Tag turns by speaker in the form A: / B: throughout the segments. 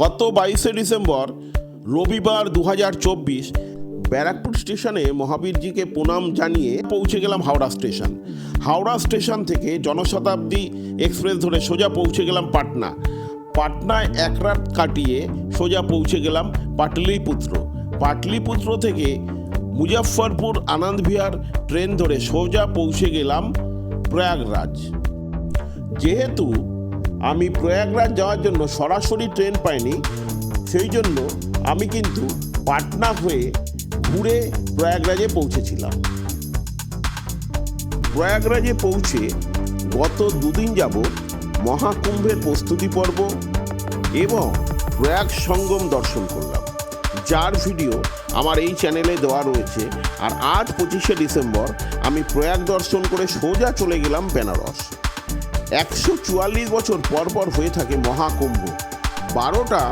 A: গত বাইশে ডিসেম্বর, রবিবার দু হাজার চব্বিশ, ব্যারাকপুর স্টেশনে মহাবীরজিকে প্রণাম জানিয়ে পৌঁছে গেলাম হাওড়া স্টেশন। হাওড়া স্টেশন থেকে জনশতাব্দী এক্সপ্রেস ধরে সোজা পৌঁছে গেলাম পাটনা। পাটনায় এক রাত কাটিয়ে সোজা পৌঁছে গেলাম পাটলিপুত্র। পাটলিপুত্র থেকে মুজাফফরপুর আনন্দ বিহার ট্রেন ধরে সোজা পৌঁছে গেলাম প্রয়াগরাজ। যেহেতু আমি প্রয়াগরাজ যাওয়ার জন্য সরাসরি ট্রেন পাইনি। সেই জন্য আমি কিন্তু পাটনা হয়ে ঘুরে প্রয়াগরাজে পৌঁছেছিলাম। প্রয়াগরাজে পৌঁছে গত দুদিন যাব মহাকুম্ভের প্রস্তুতি পর্ব এবং প্রয়াগ সঙ্গম দর্শন করলাম। যার ভিডিও আমার এই চ্যানেলে দেওয়া রয়েছে। আর আজ পঁচিশে ডিসেম্বর আমি প্রয়াগ দর্শন করে সোজা চলে গেলাম বেনারস। একশো চুয়াল্লিশ বছর পর পর হয়ে থাকে মহাকুম্ভ। বারোটা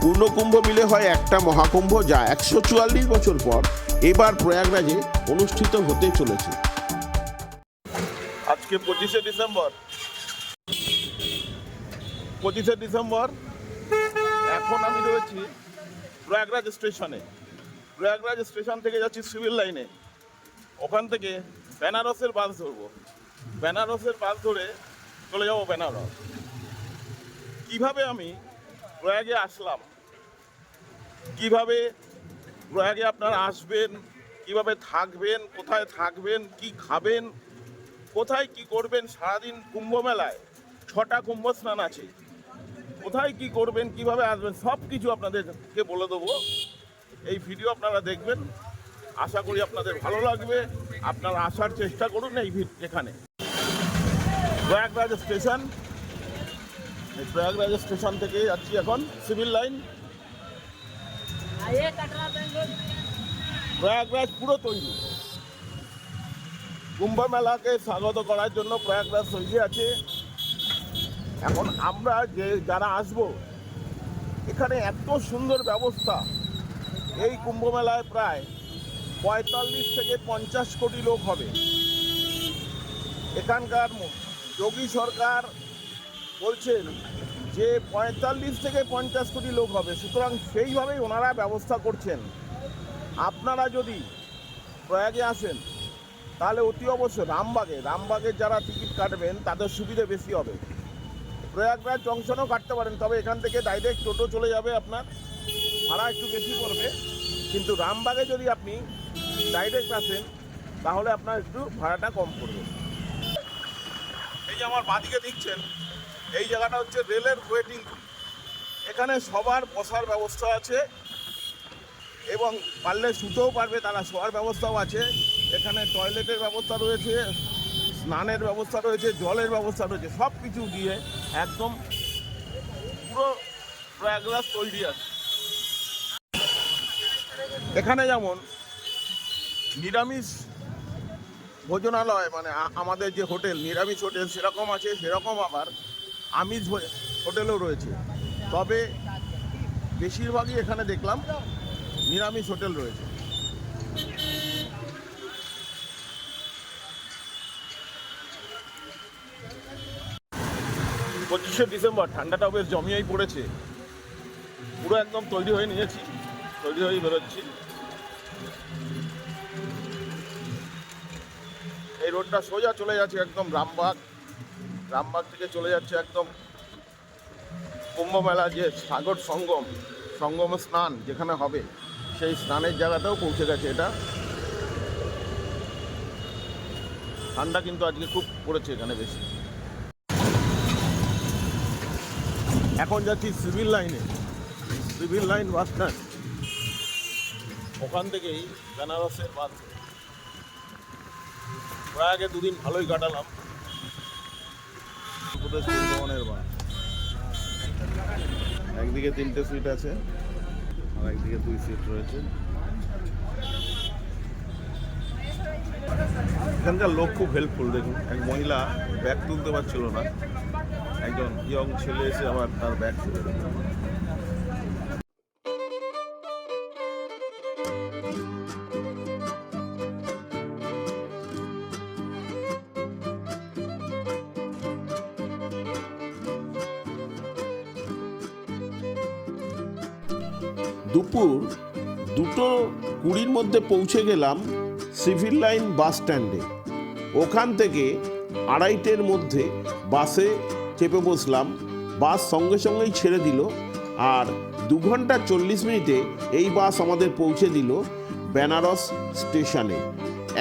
A: পূর্ণকুম্ভ মিলে হয় একটা মহাকুম্ভ যা একশো চুয়াল্লিশ বছর পর এবার প্রয়াগরাজে অনুষ্ঠিত হতে চলেছে। আজকে পঁচিশে ডিসেম্বর। পঁচিশে ডিসেম্বর, এখন আমি রয়েছি প্রয়াগরাজ স্টেশনে। প্রয়াগরাজ স্টেশন থেকে যাচ্ছি সিভিল লাইনে। ওখান থেকে বেনারসের বাস ধরবো। বেনারসের বাস ধরে চলে যাব বেনারস। কীভাবে আমি প্রয়াগে আসলাম? কীভাবে প্রয়াগে আপনারা আসবেন? কীভাবে থাকবেন? কোথায় থাকবেন? কি খাবেন? কোথায় কি করবেন? সারাদিন কুম্ভ মেলায় ছটা কুম্ভ স্নান আছে। কোথায় কি করবেন? কীভাবে আসবেন? সব কিছু আপনাদেরকে বলে দেবো। এই ভিডিও আপনারা দেখবেন। আশা করি আপনাদের ভালো লাগবে। আপনারা আসার চেষ্টা করুন এই এখানে। প্রয়াগরাজ স্টেশন। এই প্রয়াগরাজ স্টেশন থেকে যাচ্ছি এখন, সিভিল লাইন। প্রয়াগরাজ পুরো তৈরি। কুম্ভ মেলাকে স্বাগত করার জন্য প্রয়াগরাজ তৈরি আছে। এখন আমরা যে যারা আসব, এখানে এত সুন্দর ব্যবস্থা। এই কুম্ভ মেলায় প্রায় পঁয়তাল্লিশ থেকে পঞ্চাশ কোটি লোক হবে। এখানকার যোগী সরকার বলছেন যে পঁয়তাল্লিশ থেকে পঞ্চাশ কোটি লোক হবে। সুতরাং সেইভাবেই ওনারা ব্যবস্থা করছেন। আপনারা যদি প্রয়াগে আসেন, তাহলে অতি অবশ্য রামবাগে রামবাগের যারা টিকিট কাটবেন, তাদের সুবিধে বেশি হবে। প্রয়াগরাজ জংশনও কাটতে পারেন, তবে এখান থেকে ডাইরেক্ট টোটো চলে যাবে আপনার। ভাড়া একটু বেশি পড়বে। কিন্তু রামবাগে যদি আপনি ডাইরেক্ট আসেন, তাহলে আপনার একটু ভাড়াটা কম পড়বে। এই যে আমার বাদিকে দেখছেন, এই জায়গাটা হচ্ছে রেলের ওয়েটিং এখানে সবার বসার ব্যবস্থা আছে এবং পারলে শুতেও পারবে, তারা শোয়ার ব্যবস্থাও আছে। এখানে টয়লেটের ব্যবস্থা রয়েছে, স্নানের ব্যবস্থা রয়েছে, জলের ব্যবস্থা রয়েছে সব কিছু দিয়ে একদম পুরো প্রয়াগরাজ তৈরি আছে। এখানে যেমন নিরামিষ ভোজনালয় মানে আমাদের যে হোটেল, নিরামিষ হোটেল সেরকম আছে, সেরকম আবার আমিষ হোটেলও রয়েছে। তবে বেশিরভাগই এখানে দেখলাম নিরামিষ হোটেল রয়েছে। পঁচিশে ডিসেম্বর ঠান্ডাটাও বেশ জমিয়েই পড়েছে। পুরো একদম তৈরি হয়ে নিয়েছি, তৈরি হয়ে বেরোচ্ছি। এই রোডটা সোজা চলে যাচ্ছে একদম রামবাগ। রামবাগ থেকে চলে যাচ্ছে একদম কুম্ভ মেলা যে সাগর সঙ্গম সঙ্গম স্নান যেখানে হবে, সেই স্নানের জায়গাটাও পৌঁছে গেছে এটা। ঠান্ডা কিন্তু আজকে খুব পড়েছে এখানে বেশি। এখন যাচ্ছি সিভিল লাইনে। Civil line bus stand. ওখান থেকেই বেনারসের বাস। ধরে। প্রায় আগে দুদিন ভালোই কাটালাম। প্রদেশ পরিবহনের একদিকে তিনটে সিট আছে, আর একদিকে দুই সিট রয়েছে। এখানকার লোক খুব হেল্পফুল দেখুন। এক মহিলা ব্যাগ তুলতে পারছিল না। একজন ইয়ং ছেলে এসে আবার তার ব্যাগ তুলে
B: কুড়ির মধ্যে পৌঁছে গেলাম সিভিল লাইন বাস স্ট্যান্ডে। ওখান থেকে আড়াইটের মধ্যে বাসে চেপে বসলাম। বাস সঙ্গে সঙ্গেই ছেড়ে দিল আর দু ঘণ্টা চল্লিশ মিনিটে এই বাস আমাদের পৌঁছে দিল বেনারস স্টেশনে।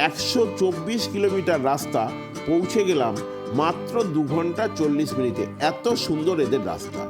B: একশো চব্বিশ কিলোমিটার রাস্তা পৌঁছে গেলাম মাত্র দু ঘণ্টা চল্লিশ মিনিটে। এত সুন্দর এদের রাস্তা।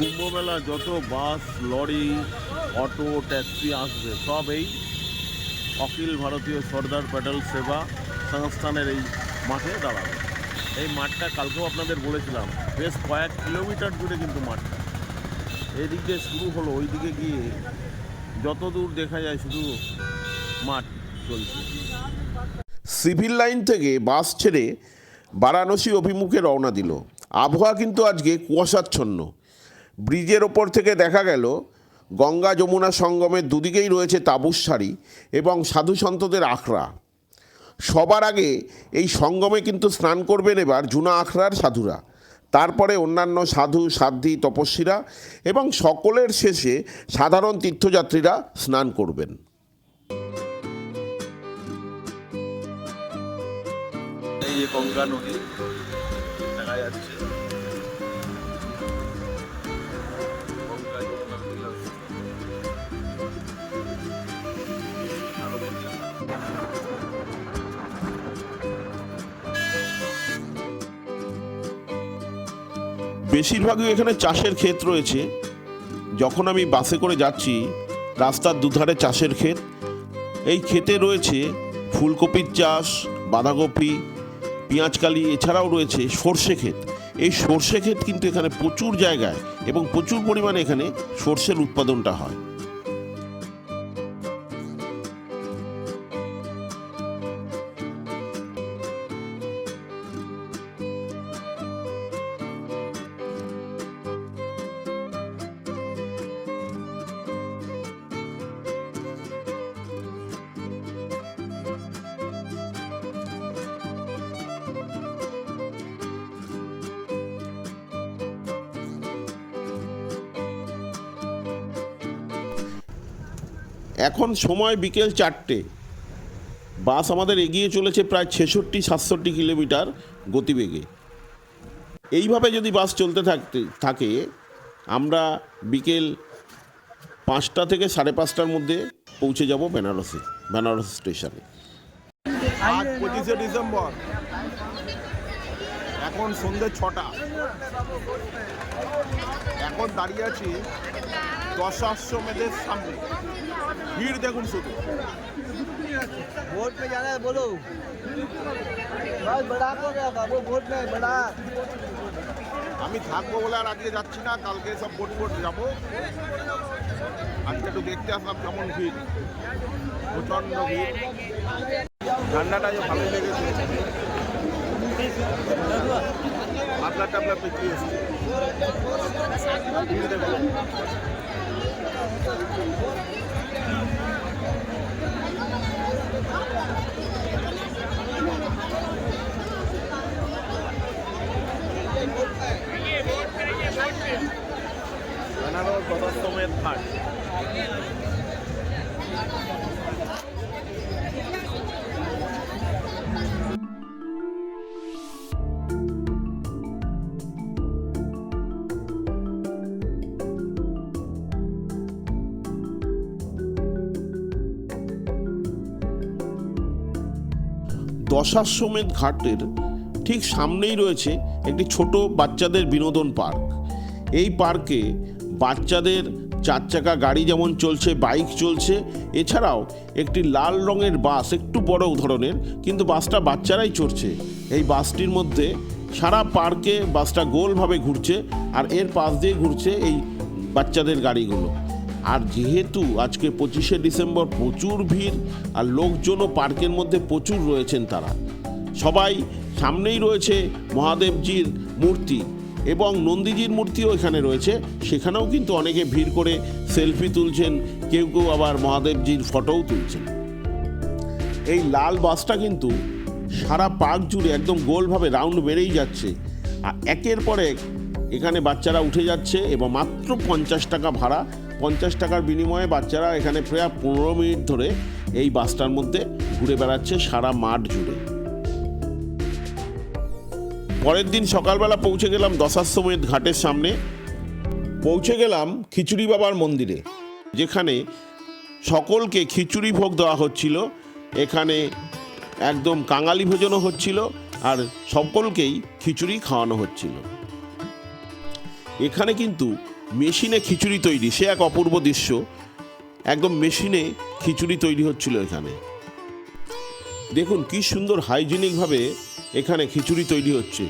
A: কুম্ভমেলা, যত বাস, লরি, অটো, ট্যাক্সি আসবে, সব এই অখিল ভারতীয় সর্দার প্যাটেল সেবা সংস্থানের এই মাঠে দাঁড়াবে। এই মাঠটা কালকেও আপনাদের বলেছিলাম, বেশ কয়েক কিলোমিটার জুড়ে কিন্তু মাঠটা এদিক দিয়ে শুরু হলো ওই দিকে গিয়ে যত দূর দেখা যায় শুধু মাঠ চলছে।
B: সিভিল লাইন থেকে বাস ছেড়ে বারাণসী অভিমুখে রওনা দিল। আবহাওয়া কিন্তু আজকে কুয়াশাচ্ছন্ন। ব্রিজের ওপর থেকে দেখা গেল গঙ্গা যমুনা সঙ্গমের দুদিকেই রয়েছে তাবুস শাড়ি এবং সাধু সন্তদের আখড়া। সবার আগে এই সঙ্গমে কিন্তু স্নান করবেন এবার জুনা আখড়ার সাধুরা। তারপরে অন্যান্য সাধু, সাধ্বী, তপস্বীরা এবং সকলের শেষে সাধারণ তীর্থযাত্রীরা স্নান করবেন।
A: এই গঙ্গা নদী দেখা যাচ্ছে।
B: বেশিরভাগই এখানে চাষের ক্ষেত রয়েছে। যখন আমি বাসে করে যাচ্ছি, রাস্তার দুধারে চাষের ক্ষেত। এই ক্ষেতে রয়েছে ফুলকপির চাষ, বাঁধাকপি, পেঁয়াজকালি, এছাড়াও রয়েছে সর্ষে ক্ষেত। এই সর্ষে ক্ষেত কিন্তু এখানে প্রচুর জায়গায় এবং প্রচুর পরিমাণে এখানে সর্ষের উৎপাদনটা হয়। এখন সময় বিকেল চারটে। বাস আমাদের এগিয়ে চলেছে প্রায় ছেষট্টি, সাতষট্টি কিলোমিটার গতিবেগে। এইভাবে যদি বাস চলতে থাকতে, থাকে, আমরা বিকেল পাঁচটা থেকে সাড়ে পাঁচটার মধ্যে পৌঁছে যাব বেনারসে, বেনারস স্টেশনে।
A: আজ পঁচিশে ডিসেম্বর। এখন সন্ধ্যে ছটা। এখন দাঁড়িয়ে আছি দশাশ্বমেধের সামনে। ভিড় দেখুন শুধু
C: वोट पे जाना है बोलो बस बड़ा हो गया बाबू वोट में बड़ा
A: আমি থাকবো বলে আর আজকে যাচ্ছি না কালকে সব বোট বোট যাবো আজকে একটু দেখতে আসলাম কেমন ভিড় প্রচণ্ড ভিড় ঠান্ডাটা যে ভালোই লেগেছে পাতলা টাবলা পেঁচিয়ে এসছে
B: দশাশ্বমেধ ঘাটের ঠিক সামনেই রয়েছে একটি ছোট বাচ্চাদের বিনোদন পার্ক। এই পার্কে বাচ্চাদের চার চাকা গাড়ি যেমন চলছে, বাইক চলছে, এছাড়াও একটি লাল রঙের বাস, একটু বড় ধরনের, কিন্তু বাসটা বাচ্চারাই চড়ছে। এই বাসটির মধ্যে সারা পার্কে বাসটা গোলভাবে ঘুরছে আর এর পাশ দিয়ে ঘুরছে এই বাচ্চাদের গাড়িগুলো। আর যেহেতু আজকে পঁচিশে ডিসেম্বর প্রচুর ভিড়, আর লোকজনও পার্কের মধ্যে প্রচুর রয়েছেন তারা। সবাই সামনেই রয়েছে মহাদেবজির মূর্তি এবং নন্দীজির মূর্তিও এখানে রয়েছে। সেখানেও কিন্তু অনেকে ভিড় করে সেলফি তুলছেন, কেউ কেউ আবার মহাদেবজির ফটোও তুলছেন। এই লাল বাসটা কিন্তু সারা পার্ক জুড়ে একদম গোলভাবে রাউন্ড বেড়েই যাচ্ছে। আর একের পর এক এখানে বাচ্চারা উঠে যাচ্ছে এবং মাত্র পঞ্চাশ টাকা ভাড়া পঞ্চাশ টাকার বিনিময়ে বাচ্চারা এখানে প্রায় পনেরো মিনিট ধরে এই বাসটার মধ্যে ঘুরে বেড়াচ্ছে সারা মাঠ জুড়ে। পরের দিন সকালবেলা পৌঁছে গেলাম দশাশ্বমেধ ঘাটের সামনে। পৌঁছে গেলাম খিচুড়ি বাবার মন্দিরে, যেখানে সকলকে খিচুড়ি ভোগ দেওয়া হচ্ছিল। এখানে একদম কাঙালি ভোজনও হচ্ছিল আর সকলকেই খিচুড়ি খাওয়ানো হচ্ছিল। এখানে কিন্তু মেশিনে খিচুড়ি তৈরি, সে এক অপূর্ব দৃশ্য। একদম মেশিনে খিচুড়ি তৈরি হচ্ছিল এখানে। দেখুন কি সুন্দর হাইজিনিকভাবে এখানে খিচুড়ি তৈরি হচ্ছে।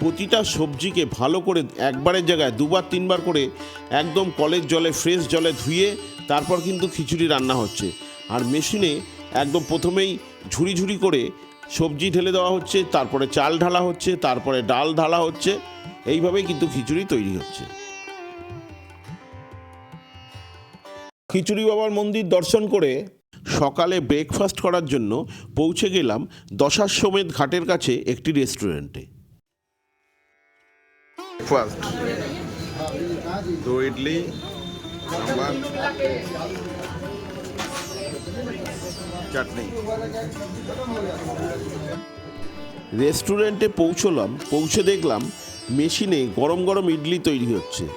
B: প্রতিটা সবজিকে ভালো করে একবারের জায়গায় দুবার, তিনবার করে একদম কলের জলে, ফ্রেশ জলে ধুয়ে তারপর কিন্তু খিচুড়ি রান্না হচ্ছে। আর মেশিনে একদম প্রথমেই ঝুড়ি ঝুড়ি করে সবজি ঢেলে দেওয়া হচ্ছে, তারপরে চাল ঢালা হচ্ছে, তারপরে ডাল ঢালা হচ্ছে, এইভাবেই কিন্তু খিচুড়ি তৈরি হচ্ছে। খিচুড়ি বাবার মন্দির দর্শন করে সকালে ব্রেকফাস্ট করার জন্য পৌঁছে গেলাম দশার দশাশ্বমেধ ঘাটের কাছে একটি রেস্টুরেন্টে
A: দো ইডলি সাম্বার চাটনি।
B: রেস্টুরেন্টে পৌঁছলাম পৌঁছে দেখলাম মেশিনে গরম গরম ইডলি তৈরি হচ্ছে।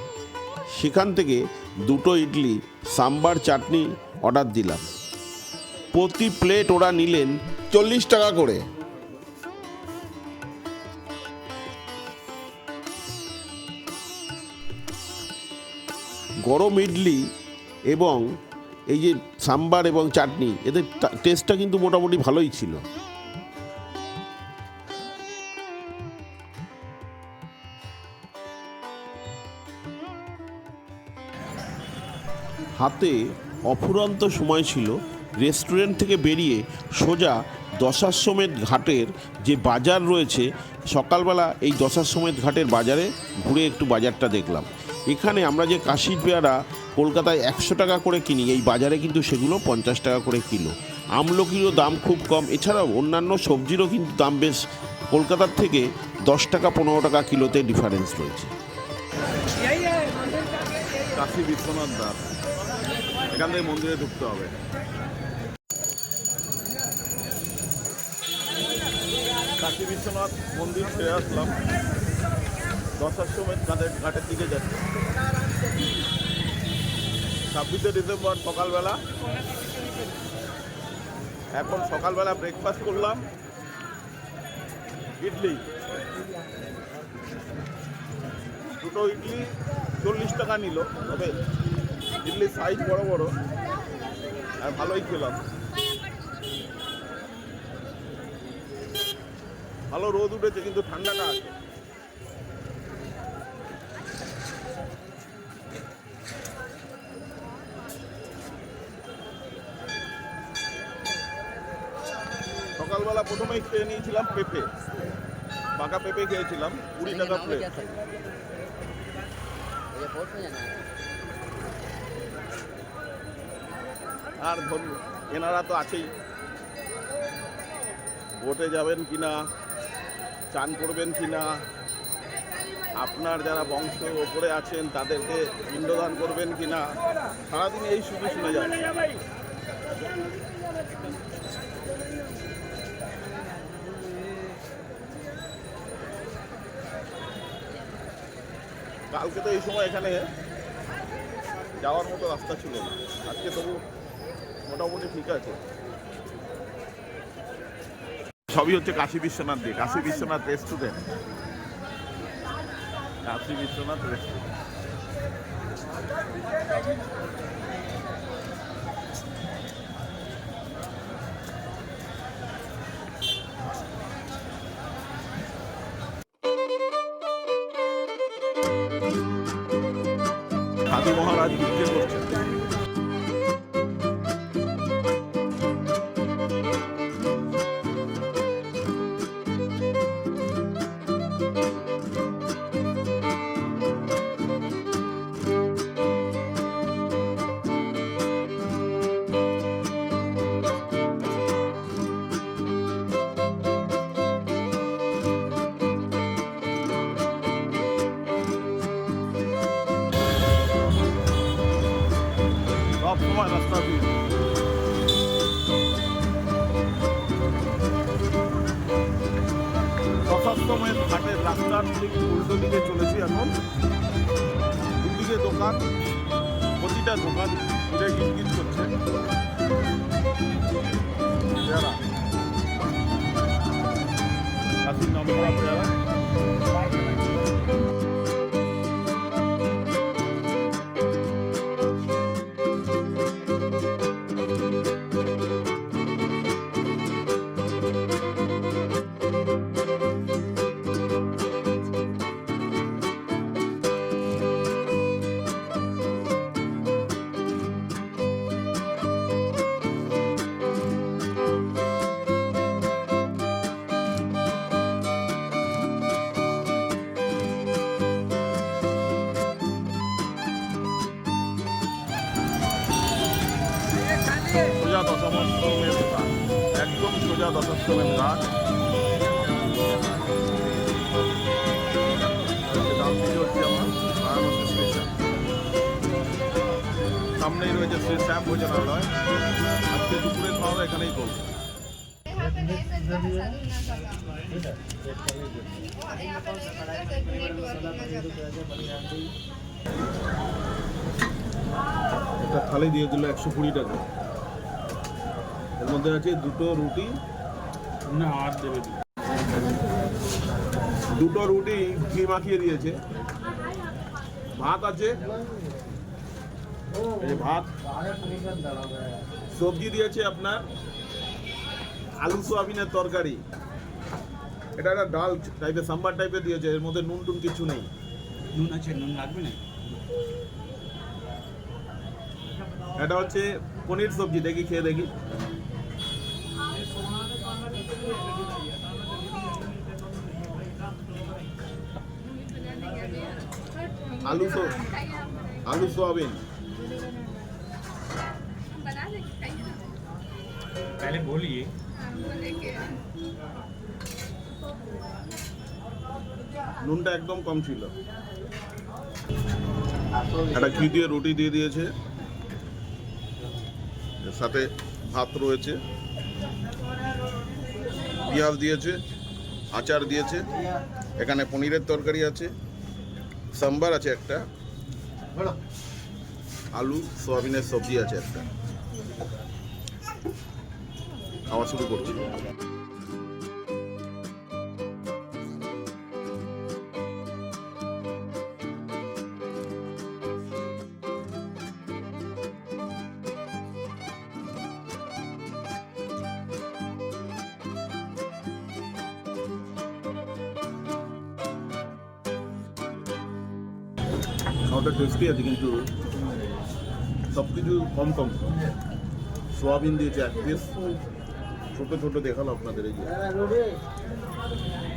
B: সেখান থেকে দুটো ইডলি, সাম্বার চাটনি অর্ডার দিলাম। প্রতি প্লেট ওরা নিলেন চল্লিশ টাকা করে। গরম ইডলি এবং এই যে সাম্বার এবং চাটনি, এদের টেস্টটা কিন্তু মোটামুটি ভালোই ছিল। অফুরন্ত সময় ছিল। রেস্টুরেন্ট থেকে বেরিয়ে সোজা দশাশ্বমেধ ঘাটের যে বাজার রয়েছে, সকালবেলা এই দশাশ্বমেধ ঘাটের বাজারে ঘুরে একটু বাজারটা দেখলাম। এখানে আমরা যে কাশির পেয়ারা কলকাতায় একশো টাকা করে কিনি, এই বাজারে কিন্তু সেগুলো পঞ্চাশ টাকা করে কিলো। আমলকিরও দাম খুব কম, এছাড়াও অন্যান্য সবজিরও কিন্তু দাম বেশ। কলকাতার থেকে দশ টাকা, পনেরো টাকা কিলোতে ডিফারেন্স রয়েছে।
A: কাশী বিশ্বনাথ দাস। এখান থেকে মন্দিরে ঢুকতে হবে। কাশী বিশ্বনাথ মন্দির ছেড়ে আসলাম। দশার সময় ঘাটের ঘাটের দিকে যাচ্ছে। ছাব্বিশে ডিসেম্বর, সকালবেলা। এখন সকালবেলা ব্রেকফাস্ট করলাম। ইডলি। দুটো ইডলি চল্লিশ টাকা নিল। তবে ইডলির সাইজ বড় বড়। আর ভালোই খেলাম। ভালো রোদ উঠেছে কিন্তু ঠান্ডাটা আছে। সকালবেলা প্রথমেই খেয়ে নিয়েছিলাম পেঁপে। পাকা পেঁপে খেয়েছিলাম কুড়ি টাকা প্লেট আর ধরুন, এনারা তো আছেই। ভোটে যাবেন কি না, চান করবেন কি না, আপনার যারা বংশ ওপরে আছেন, তাদেরকে পিণ্ডদান করবেন কি না, সারাদিন এই শুধু শুনে যাচ্ছে। কালকে তো এই সময় এখানে যাওয়ার মতো রাস্তা ছিল না। আজকে তবু মোটামুটি ঠিক আছে। সবই হচ্ছে কাশী বিশ্বনাথ দিয়ে। কাশী বিশ্বনাথ রেস্টুরেন্ট কাশী বিশ্বনাথ রেস্টুরেন্ট সাধু মহারাজ বিক্রি করছেন সব সময় রাস্তা ঘাটের রাস্তার উল্টো দিকে চলেছি এখন। দুদিকে দোকান, প্রতিটা দোকান ঘুরে গিট করছে। পেয়ারা। কাশির বাস্তবের কাজ সামনেই রয়েছে শ্রী শ্যাম ভোজনালয় আজকে দুপুরে খাওয়া এখানেই করব একটা থালি দিয়ে দিল একশো কুড়ি টাকা। এর মধ্যে আছে দুটো রুটি
D: না আর দেবে
A: দুটো রুটি ঘি মাখিয়ে দিয়েছে। ভাত আছে। এই ভাত। সবজি দিয়েছে আপনার আলু সোয়াবিনের তরকারি। এটা একটা ডাল টাইপের সাম্বার টাইপের দিয়েছে। এর মধ্যে নুন টুন কিছু নেই।
D: নুন আছে নুন লাগবে না?
A: এটা হচ্ছে পনির সবজি। দেখি খেয়ে দেখি। आलू सो आलू सोयाबीन
E: बना देंगे खाइए ना
D: पहले बोलिए
E: हाँ, बोलेंगे
A: নুনটা একদম কম ছিল একটা ঘি দিয়ে রুটি দিয়ে দিয়েছে এর সাথে ভাত রয়েছে পেঁয়াজ দিয়েছে আচার দিয়েছে এখানে পনিরের তরকারি আছে সাম্বার আছে একটা। আলু সোয়াবিনের সবজি আছে একটা। খাওয়া শুরু করছি। খাওয়াটা টেস্টি আছে কিন্তু সব কিছু কম কম। সোয়াবিন দিয়েছে এক পিস ছোটো ছোটো দেখাল আপনাদের এই যে।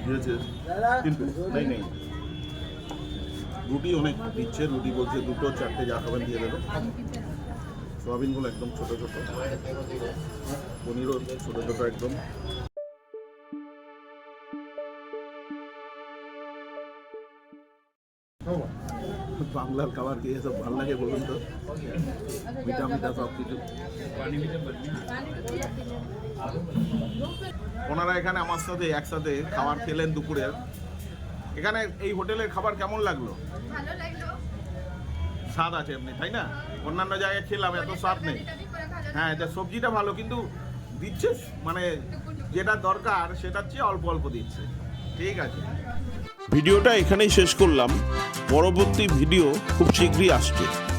A: দিয়েছে নেই নেই। রুটি অনেক দিচ্ছে, রুটি বলছে দুটো, চারটে যা খাবেন দিয়ে দেবে সোয়াবিনগুলো একদম ছোটো ছোটো। পনিরও ছোটো ছোটো একদম। বাংলার খাবার কি এসব ভালো লাগে বলুন তো? মিঠা মিঠা সব কিছু। ওনারা এখানে আমার সাথে একসাথে খাবার খেলেন দুপুরে। এখানে এই হোটেলের খাবার কেমন লাগল? স্বাদ আছে এমনি, তাই না? অন্যান্য জায়গায় খেলাম, এত স্বাদ নেই। হ্যাঁ এটা সবজিটা ভালো, কিন্তু দিচ্ছে মানে যেটা দরকার সেটার চেয়ে অল্প অল্প দিচ্ছে। ঠিক আছে।
B: ভিডিওটা এখানেই শেষ করলাম। পরবর্তী ভিডিও খুব শীঘ্রই আসছে